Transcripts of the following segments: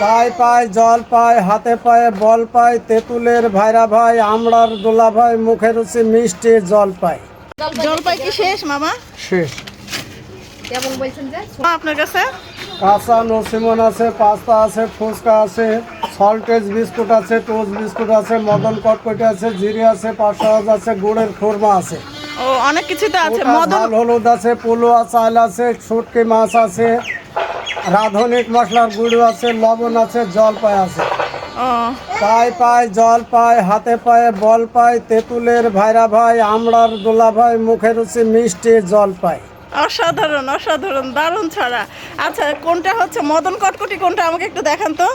পায় পায় জল পায় হাতে পায়ে বল পায় তেঁতুলের ভাইরা ভাই আমড়ার দোলা ভাই মুখে রুচি মিষ্টি জল পায়। জলপাই কি শেষ মামা? শেষ। কেমন বলছেন যে? আপনার কাছে? কাঁচা নসিমন আছে পাস্তা আছে ফুচকা আছে সল্টেজ বিস্কুট আছে টোস্ট বিস্কুট আছে মদন কটকটি আছে জিরে আছে পাঁচশাজ আছে গুড়ের খুরমা আছে। ও অনেক কিছু তো আছে মদন হলুদ আছে পুলুয়া চাল আছে শুটকি মাছ আছে রাধনিক মশলার গুঁড়ো আছে লবণ আছে জলপাই আছে। পায় পায় জল পায় হাতে পায়ে বল পায় তেঁতুলের ভাইরা ভাই আমড়ার দোলা ভাই মুখে রুচি মিষ্টি জল পায়। অসাধারণ অসাধারণ দারুণ ছাড়া। আচ্ছা কোনটা হচ্ছে? মদন কটকটি কোনটা? আমাকে একটু দেখান তো।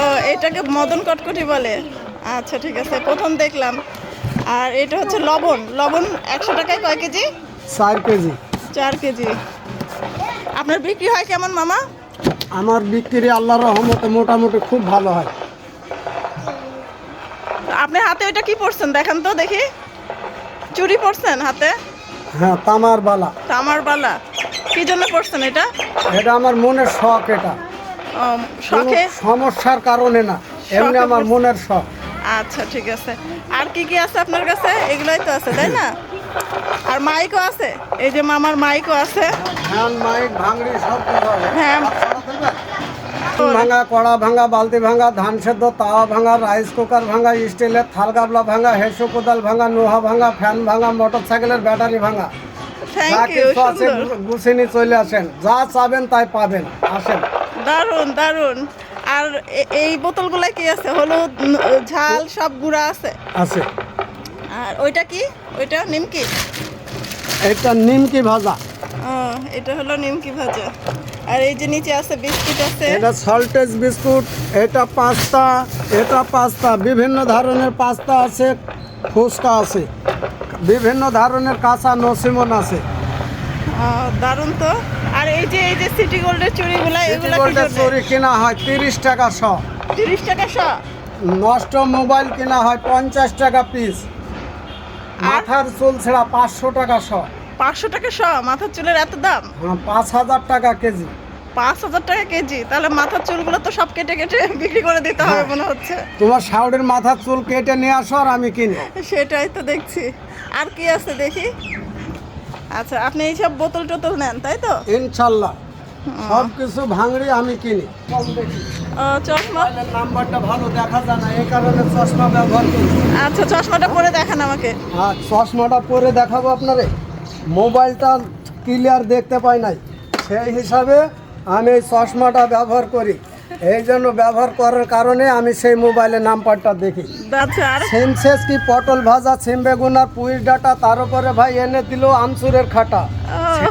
ও এটাকে মদন কটকটি বলে। আচ্ছা ঠিক আছে প্রথম দেখলাম। আর এটা হচ্ছে লবণ। লবণ একশো টাকায় কয় কেজি? চার কেজি। চার কেজি। আপনার বিক্রি হয় কেমন মামা? আমার বিক্রি আল্লাহর রহমতে মোটামুটি খুব ভালো হয়। আপনি হাতে ওইটা কি পরছেন? দেখান তো দেখি। চুরি পরছেন হাতে? হ্যাঁ তামার বালা। তামার বালা। কি জন্য পরছেন এটা? এটা আমার মনের শখ এটা। শখে? সমস্যার কারণে না। এমনি আমার মনের শখ। আচ্ছা ঠিক আছে। আর কি কি আছে আপনার কাছে? এগুলোই তো আছে তাই না? আর মাইকও আছে? এই যে মামার মাইকও আছে। হ্যান্ড মাইক ভাঙড়ি সব কিছু হ্যাঁ। ভাঙা কড়া ভাঙা বালতি ভাঙা ধান সেদ্ধ তাওয়া ভাঙা রাইস কুকার ভাঙা স্টিলের থাল গাবলা ভাঙা হেসো কোদাল ভাঙা নোহা ভাঙা ফ্যান ভাঙা মোটর সাইকেলের ব্যাটারি ভাঙা। গুছিনি চলে আসেন। যা চাবেন তাই পাবেন। আসেন। দারুণ দারুণ আর এই বোতলগুলো কি আছে? হলুদ ঝাল সব গুঁড়া আছে? আছে। আর ওইটা কি? ওইটা নিমকি? এটা নিমকি ভাজা। এটা হলো নিমকি ভাজা। আর এই যে নিচে আছে বিস্কিট আছে? এটা সল্টেজ বিস্কুট এটা পাস্তা এটা পাস্তা বিভিন্ন ধরনের পাস্তা আছে ফুচকা আছে বিভিন্ন ধরনের কাঁচা নসিমন আছে। দারুণ তো। আর এই যে এই যে সিটি গোল্ডের চুড়িগুলা এগুলা গোল্ডের চুরি কিনা হয় তিরিশ টাকা শ। তিরিশ টাকা শ? নষ্ট মোবাইল কিনা হয় পঞ্চাশ টাকা পিস। মাথার চুল ছেঁড়া পাঁচশো টাকা শ পাঁচশো টাকা শ মাথার চুলের এত দাম? হ্যাঁ পাঁচ হাজার টাকা কেজি। পাঁচ হাজার টাকা কেজি? তাহলে মাথার চুলগুলো তো সব কেটে কেটে বিক্রি করে দিতে হবে হ্যাঁ। মনে হচ্ছে। তোমার শাওড়ের মাথার চুল কেটে নিয়ে আসো আর আমি কিনি সেটাই তো দেখছি। আর কি আছে দেখি? আচ্ছা আপনি এইসব বোতল টোতল নেন তাই তো? ইনশাল্লাহ। সব কিছু ভাঙড়ি আমি কিনি। কম ও, চশমা? নাম্বারটা ভালো দেখা যায় না এই কারণে চশমা ব্যবহার করি। আচ্ছা চশমাটা পরে দেখান আমাকে। আর চশমাটা পরে দেখাবো আপনারে। মোবাইলটা ক্লিয়ার দেখতে পাই নাই। সেই হিসাবে আমি এই চশমাটা ব্যবহার করি। এই জন্য ব্যবহার করার কারণে আমি সেই মোবাইলের নাম্বারটা দেখি। আচ্ছা শেষ কি পটল ভাজা সিম বেগুন আর পুঁইর ডাটা তার উপরে ভাই এনে দিল আমসুরের খাটা।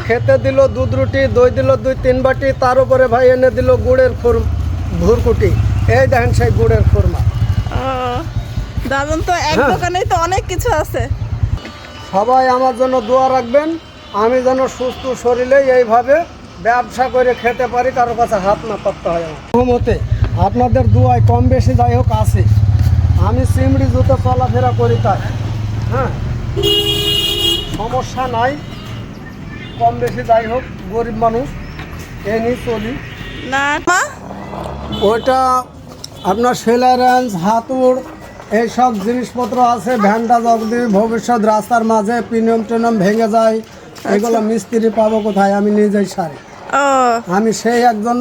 খেতে দিল দুধ রুটি দই দিল দুই তিন বাটি তার উপরে ভাই এনে দিল গুড়ের খুর ভুরকুটি। এই দেখেন সেই গুড়ের খুরমা। ও, দারুণ তো এক হ্যাঁ। দোকানেই তো অনেক কিছু আছে। সবাই আমার জন্য দোয়া রাখবেন আমি যেন সুস্থ শরীরে এইভাবে ব্যবসা করে খেতে পারি কারও কাছে হাত না পাততে হয় আমার। আপনাদের দোয়ায় কম বেশি যাই হোক আছে। আমি চিমড়ি জুতো চলাফেরা করি তাই। হ্যাঁ। সমস্যা নাই কম বেশি যাই হোক গরিব মানুষ এ নিয়ে চলি। না মা ওইটা আপনার সেলারেন্স হাতুড় এইসব জিনিসপত্র আছে ভ্যানটা যদি ভবিষ্যৎ রাস্তার মাঝে পিনিয়ম টিনিয়ম ভেঙে যায় এগুলো মিস্ত্রি পাবো কোথায়? আমি নিজেই সারি। ও। আমি সেই একজন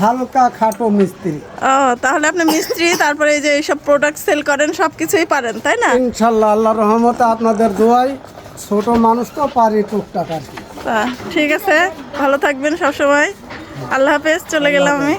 হালকা খাটো মিস্ত্রি। ও তাহলে আপনি মিস্ত্রি তারপরে এই যে এইসব প্রোডাক্ট সেল করেন সব কিছুই পারেন তাই না? ইনশাল্লাহ আল্লাহ রহমতে আপনাদের দোয়াই ছোট মানুষ তো পারি টুকটাক আর কি। ঠিক আছে ভালো থাকবেন সবসময়। আল্লাহ হাফেজ চলে গেলাম আমি।